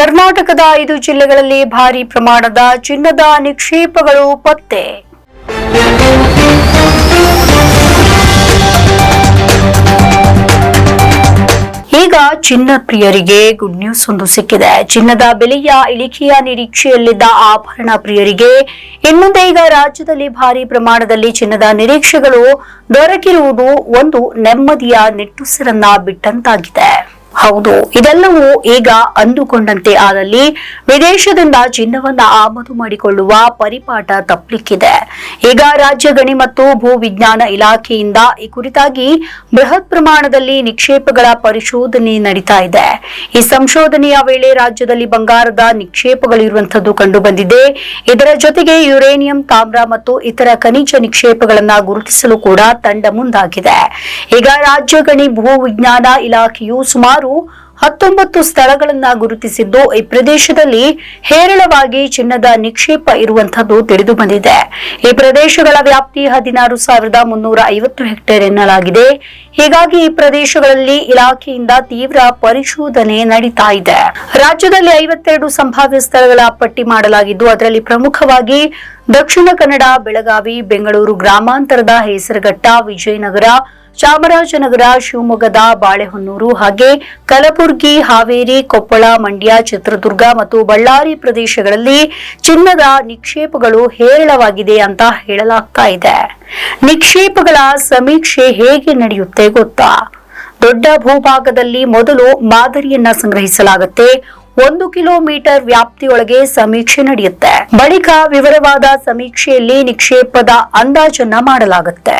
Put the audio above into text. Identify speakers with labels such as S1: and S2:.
S1: ಕರ್ನಾಟಕದ ಐದು ಜಿಲ್ಲೆಗಳಲ್ಲಿ ಭಾರಿ ಪ್ರಮಾಣದ ಚಿನ್ನದ ನಿಕ್ಷೇಪಗಳು ಪತ್ತೆ. ಈಗ ಚಿನ್ನ ಪ್ರಿಯರಿಗೆ ಗುಡ್ ನ್ಯೂಸ್ ಒಂದು ಸಿಕ್ಕಿದೆ. ಚಿನ್ನದ ಬೆಲೆಯ ಇಳಿಕೆಯ ನಿರೀಕ್ಷೆಯಲ್ಲಿದ್ದ ಆಭರಣ ಪ್ರಿಯರಿಗೆ ಇನ್ಮುಂದೆ ಈಗ ರಾಜ್ಯದಲ್ಲಿ ಭಾರಿ ಪ್ರಮಾಣದಲ್ಲಿ ಚಿನ್ನದ ನಿರೀಕ್ಷೆಗಳು ದೊರಕಿರುವುದು ಒಂದು ನೆಮ್ಮದಿಯ ನಿಟ್ಟುಸಿರನ್ನ ಬಿಟ್ಟಂತಾಗಿದೆ. ಹೌದು. ಇದೆಲ್ಲವೂ ಈಗ ಅಂದುಕೊಂಡಂತೆ. ಆದಲ್ಲಿ ವಿದೇಶದಿಂದ ಚಿನ್ನವನ್ನ ಆಮದು ಮಾಡಿಕೊಳ್ಳುವ ಪರಿಪಾಠ ತಪ್ಪಲಿಕ್ಕಿದೆ ಈಗ ರಾಜ್ಯ ಗಣಿ ಮತ್ತು ಭೂ ವಿಜ್ಞಾನ ಇಲಾಖೆಯಿಂದ ಈ ಕುರಿತಾಗಿ ಬೃಹತ್ ಪ್ರಮಾಣದಲ್ಲಿ ನಿಕ್ಷೇಪಗಳ ಪರಿಶೋಧನೆ ನಡೀತಾ ಇದೆ. ಈ ಸಂಶೋಧನೆಯ ವೇಳೆ ರಾಜ್ಯದಲ್ಲಿ ಬಂಗಾರದ ನಿಕ್ಷೇಪಗಳಿರುವಂತದ್ದು ಕಂಡು ಬಂದಿದೆ ಇದರ ಜೊತೆಗೆ ಯುರೇನಿಯಂ, ತಾಮ್ರ ಮತ್ತು ಇತರ ಖನಿಜ ನಿಕ್ಷೇಪಗಳನ್ನ ಗುರುತಿಸಲು ಕೂಡ ತಂಡ ಮುಂದಾಗಿದೆ. ಈಗ ರಾಜ್ಯ ಗಣಿ ಭೂ ವಿಜ್ಞಾನ ಇಲಾಖೆಯು ಸುಮಾರು ಹತ್ತೊಂಬತ್ತು ಸ್ಥಳಗಳನ್ನ ಗುರುತಿಸಿದ್ದು, ಈ ಪ್ರದೇಶದಲ್ಲಿ ಹೇರಳವಾಗಿ ಚಿನ್ನದ ನಿಕ್ಷೇಪ ಇರುವಂತದ್ದು ತಿಳಿದು ಬಂದಿದೆ. ಈ ಪ್ರದೇಶಗಳ ವ್ಯಾಪ್ತಿ ಹದಿನಾರು ಸಾವಿರದ ಮುನ್ನೂರ ಐವತ್ತು ಹೆಕ್ಟೇರ್ ಎನ್ನಲಾಗಿದೆ. ಹೀಗಾಗಿ ಈ ಪ್ರದೇಶಗಳಲ್ಲಿ ಇಲಾಖೆಯಿಂದ ತೀವ್ರ ಪರಿಶೋಧನೆ ನಡೀತಾ ಇದೆ. ರಾಜ್ಯದಲ್ಲಿ ಐವತ್ತೆರಡು ಸಂಭಾವ್ಯ ಸ್ಥಳಗಳ ಪಟ್ಟಿ ಮಾಡಲಾಗಿದ್ದು, ಅದರಲ್ಲಿ ಪ್ರಮುಖವಾಗಿ ದಕ್ಷಿಣ ಕನ್ನಡ, ಬೆಳಗಾವಿ, ಬೆಂಗಳೂರು ಗ್ರಾಮಾಂತರದ ಹೆಸರುಘಟ್ಟ, ವಿಜಯನಗರ ಚಾಮರಾಜನಗರ, ಶಿವಮೊಗ್ಗದ ಬಾಳೆಹೊನ್ನೂರು ಹಾಗೆ ಕಲಬುರಗಿ, ಹಾವೇರಿ, ಕೊಪ್ಪಳ, ಮಂಡ್ಯ, ಚಿತ್ರದುರ್ಗ ಮತ್ತು ಬಳ್ಳಾರಿ ಪ್ರದೇಶಗಳಲ್ಲಿ ಚಿನ್ನದ ನಿಕ್ಷೇಪಗಳು ಹೇರಳವಾಗಿದೆ ಅಂತ ಹೇಳಲಾಗ್ತಾ ಇದೆ. ನಿಕ್ಷೇಪಗಳ ಸಮೀಕ್ಷೆ ಹೇಗೆ ನಡೆಯುತ್ತೆ ಗೊತ್ತಾ? ದೊಡ್ಡ ಭೂಭಾಗದಲ್ಲಿ ಮೊದಲು ಮಾದರಿಯನ್ನ ಸಂಗ್ರಹಿಸಲಾಗುತ್ತೆ. ಒಂದು ಕಿಲೋಮೀಟರ್ ವ್ಯಾಪ್ತಿಯೊಳಗೆ ಸಮೀಕ್ಷೆ ನಡೆಯುತ್ತೆ. ಬಳಿಕ ವಿವರವಾದ ಸಮೀಕ್ಷೆಯಲ್ಲಿ ನಿಕ್ಷೇಪದ ಅಂದಾಜನ್ನ ಮಾಡಲಾಗುತ್ತೆ.